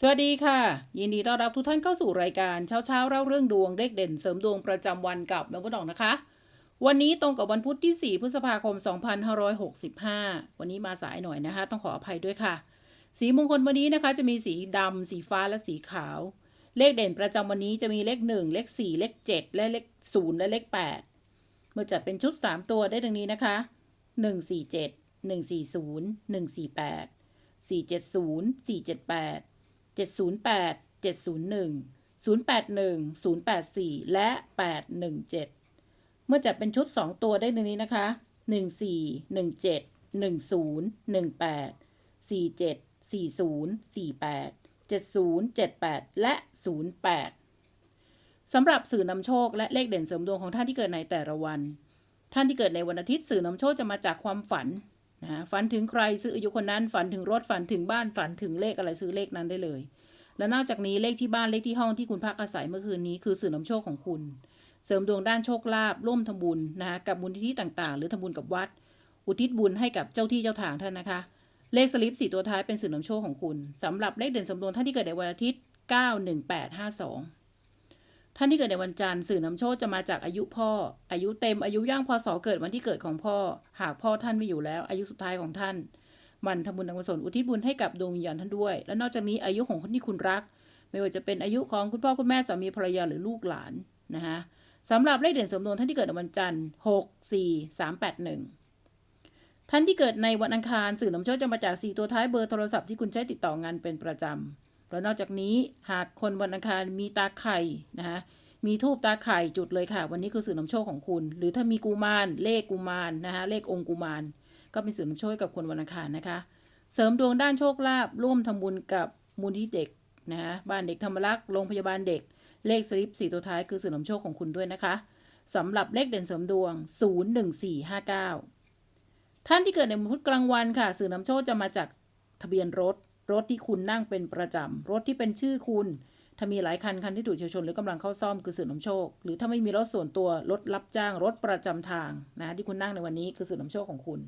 สวัสดีค่ะ ยินดีต้อนรับทุกท่านเข้าสู่รายการเช้าเช้าเล่าเรื่องดวงเลขเด่นเสริมดวงประจำวันกับแมงกุดองนะคะ วันนี้ตรงกับวันพุธที่ 4 พฤษภาคม 2565 วันนี้มาสายหน่อยนะคะ ต้องขออภัยด้วยค่ะ สีมงคลวันนี้นะคะ จะมีสีดำสีฟ้าและสีขาว เลขเด่นประจำวันนี้จะมีเลข 1 เลข 4 เลข 7 และเลข 0 และเลข 8 เมื่อจัดเป็นชุด 3 ตัวได้ดังนี้นะคะ 147 140 148 470 478 708 701 081 084 และ 817 เมื่อจัดเป็นชุด 2 ตัวได้ดังนี้นะคะ 14 17 10 18 47 40 48 70 78 และ 08 สำหรับสื่อนำโชคและเลขเด่นเสริมดวงของท่านที่เกิดในแต่ละวัน ท่านที่เกิดในวันอาทิตย์สื่อนำโชคจะมาจากความฝัน นะฝันถึงใครซื้ออายุคนนั้น ฝันถึงรถฝันถึงบ้านฝันถึงเลขอะไรซื้อเลขนั้นได้เลย และนอกจากนี้เลขที่บ้านเลขที่ห้องที่คุณพักอาศัยเมื่อคืนนี้คือสื่อนำโชคของคุณ เสริมดวงด้านโชคลาภร่วมทำบุญนะคะกับบุญที่ต่างๆ หรือทำบุญกับวัด อุทิศบุญให้กับเจ้าที่เจ้าทางท่านนะคะ เลขสลิปสี่ตัวท้ายเป็นสื่อนำโชคของคุณสำหรับเลขเด่นสมดวงท่านที่เกิดในวันอาทิตย์ 91852 ท่านที่เกิดในวันจันทร์สื่อนำโชคจะมาจากอายุพ่อ อายุเต็มอายุย่างพศเกิดวันที่เกิดของพ่อ หากพ่อท่านไม่อยู่แล้ว อายุสุดท้ายของท่าน มันทำบุญทำกุศลอุทิศบุญให้กับดวงวิญญาณท่านด้วย และนอกจากนี้อายุของคนที่คุณรัก ไม่ว่าจะเป็นอายุของคุณพ่อคุณแม่สามีภรรยาหรือลูกหลานนะคะสำหรับเลขเด่นสมดวงท่านที่เกิดในวันจันทร์6 4 3 8 1ท่านที่เกิดในวันอังคารสื่อนำโชคจะมาจาก4ตัวท้ายเบอร์โทรศัพท์ที่คุณใช้ติดต่องานเป็นประจำ แล้วนอกจากนี้หากคนวันอังคารมีตาไข่นะคะมีทูบตาไข่จุดเลยค่ะ วันนี้คือสื่อนำโชคของคุณ หรือถ้ามีกุมารเลขกุมารนะคะเลของค์กุมาร ก็เป็นสื่อนำโชคกับคนวันอังคารนะคะ เสริมดวงด้านโชคลาภร่วมทำบุญกับมูลที่เด็กนะคะบ้านเด็กธรรมรักษ์โรงพยาบาลเด็ก เลขสลิปสี่ตัวท้ายคือสื่อนำโชคของคุณด้วยนะคะสำหรับเลขเด่นเสริมดวง 01459 ท่านที่เกิดในวันพุธกลางวันค่ะ สื่อนำโชคจะมาจากทะเบียนรถ รถที่คุณนั่งเป็นประจำ รถที่เป็นชื่อคุณ ถ้ามีหลายคัน คันที่ถูกเฉียวชน หรือกำลังเข้าซ่อมคือสื่อนำโชค หรือถ้าไม่มีรถส่วนตัวรถรับจ้างรถประจำทางนะที่คุณนั่งในวันนี้คือสื่อนำโชคของคุณ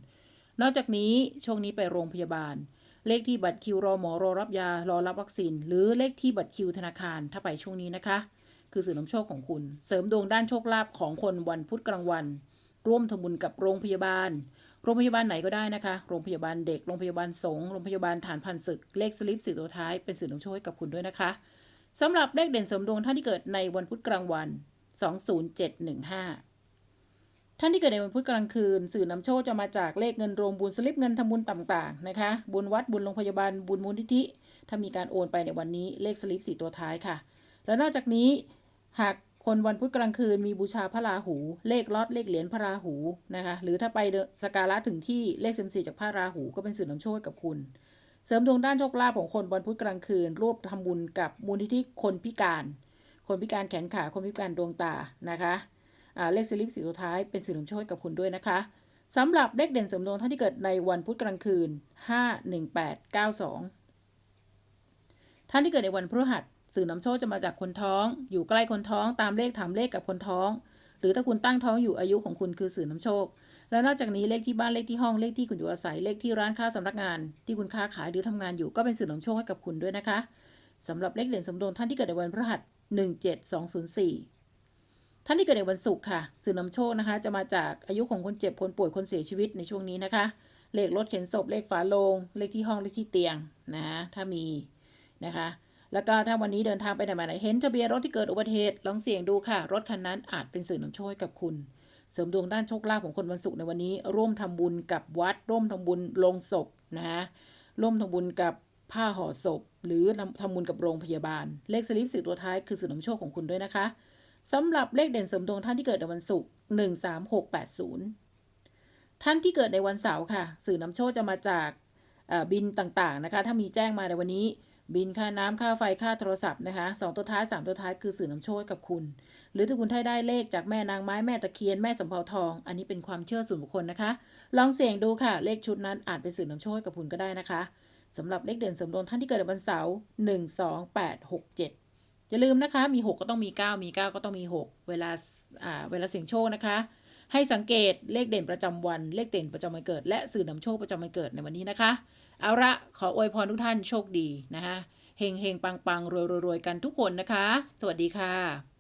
นอกจากนี้ช่วงนี้ไปโรงพยาบาล เลขที่บัตรคิวรอหมอรอรับยารอรับวัคซีน หรือเลขที่บัตรคิวธนาคาร ถ้าไปช่วงนี้นะคะ คือสื่อนำโชคของคุณ เสริมดวงด้านโชคลาภของคนวันพุธกลางวัน ร่วมทำบุญกับโรงพยาบาล รงพยาบาลไหนก็ได้นะคะ โรงพยาบาลเด็ก โรงพยาบาลสงฆ์ โรงพยาบาลฐานพันศึก เลขสลิปสี่ตัวท้ายเป็นสื่อนำโชคให้กับคุณด้วยนะคะสำหรับเลขเด่นเสริมดวงท่านที่เกิดในวันพุธกลางวัน 20715 ท่านที่เกิดในวันพุธกลางคืน สื่อนำโชคจะมาจากเลขเงินรวมบุญสลิปเงินทำบุญต่างๆนะคะ บุญวัด บุญโรงพยาบาล บุญมูลนิธิ ถ้ามีการโอนไปในวันนี้ เลขสลิปสี่ตัวท้ายค่ะ และนอกจากนี้ หาก คนวันพุธกลางคืนมีบูชาพระราหู เลขลอดเลขเหรียญพระราหูนะคะ หรือถ้าไปสการะถึงที่เลขเซมซีจากพระราหูก็เป็นสื่อนำโชคกับคุณ เสริมดวงด้านโชคลาภของคนวันพุธกลางคืนร่วมทำบุญกับมูลนิธิคนพิการ คนพิการแขนขาคนพิการดวงตานะคะเลขสลิปสีสุดท้ายเป็นสื่อนำโชคกับคุณด้วยนะคะสำหรับเลขเด่นเสริมดวงท่านที่เกิดในวันพุธกลางคืน 51892 ท่านที่เกิดในวันพฤหัส สื่อนำโชคจะมาจากคนท้อง อยู่ใกล้คนท้องตามเลขถามเลขกับคนท้อง หรือถ้าคุณตั้งท้องอยู่อายุของคุณคือสื่อนำโชค และนอกจากนี้เลขที่บ้านเลขที่ห้องเลขที่คุณอยู่อาศัยเลขที่ร้านค้าสำนักงาน ที่คุณค้าขายหรือทำงานอยู่ก็เป็นสื่อนำโชคให้กับคุณด้วยนะคะสำหรับเลขเด่นสมดวงท่านที่เกิดในวันพฤหัส17204 ท่านที่เกิดในวันศุกร์ค่ะ สื่อนำโชคนะคะ จะมาจากอายุของคนเจ็บคนป่วยคนเสียชีวิตในช่วงนี้นะคะเลขรถเข็นศพเลขฝาโลง เลขที่ห้องเลขที่เตียงนะถ้ามีนะคะ แล้วก็ถ้าวันนี้เดินทางไปไหนมาไหนเห็นทะเบียนรถที่เกิดอุบัติเหตุลองเสี่ยงดูค่ะ รถคันนั้นอาจเป็นสื่อนำโชคกับคุณ เสริมดวงด้านโชคลาภของคนวันศุกร์ในวันนี้ ร่วมทำบุญกับวัด ร่วมทำบุญลงศพนะคะร่วมทำบุญกับผ้าห่อศพ หรือทำบุญกับโรงพยาบาล เลขสลิปสี่ตัวท้ายคือสื่อนำโชคของคุณด้วยนะคะสำหรับเลขเด่นเสริมดวงท่านที่เกิดในวันศุกร์หนึ่งสามหกแปดศูนย์ท่านที่เกิดในวันเสาร์ค่ะ สื่อนำโชคจะมาจากบินต่างๆนะคะ ถ้ามีแจ้งมาในวันนี้ บินค่าน้ำค่าไฟค่าโทรศัพท์นะคะสองตัวท้ายสามตัวท้ายคือสื่อนำโชคกับคุณ หรือถ้าคุณได้ได้เลขจากแม่นางไม้แม่ตะเคียนแม่สำเภาทอง อันนี้เป็นความเชื่อส่วนบุคคลนะคะ ลองเสี่ยงดูค่ะ เลขชุดนั้นอาจเป็นสื่อนำโชคกับคุณก็ได้นะคะสำหรับเลขเด่นสมดวงท่านที่เกิดวันเสาร์หนึ่งสองแปดหกเจ็ดอย่าลืมนะคะมี 6 ก็ต้องมี 9 มี 9 ก็ต้องมี 6 เวลาอ่าเวลาเสี่ยงโชคนะคะ ให้สังเกตเลขเด่นประจำวัน เลขเด่นประจำวันเกิด และสื่อนำโชคประจำวันเกิดในวันนี้นะคะ เอาละขออวยพรทุกท่านโชคดีนะคะเฮงเฮงปังปังรวยรวยรวยกันทุกคนนะคะ สวัสดีค่ะ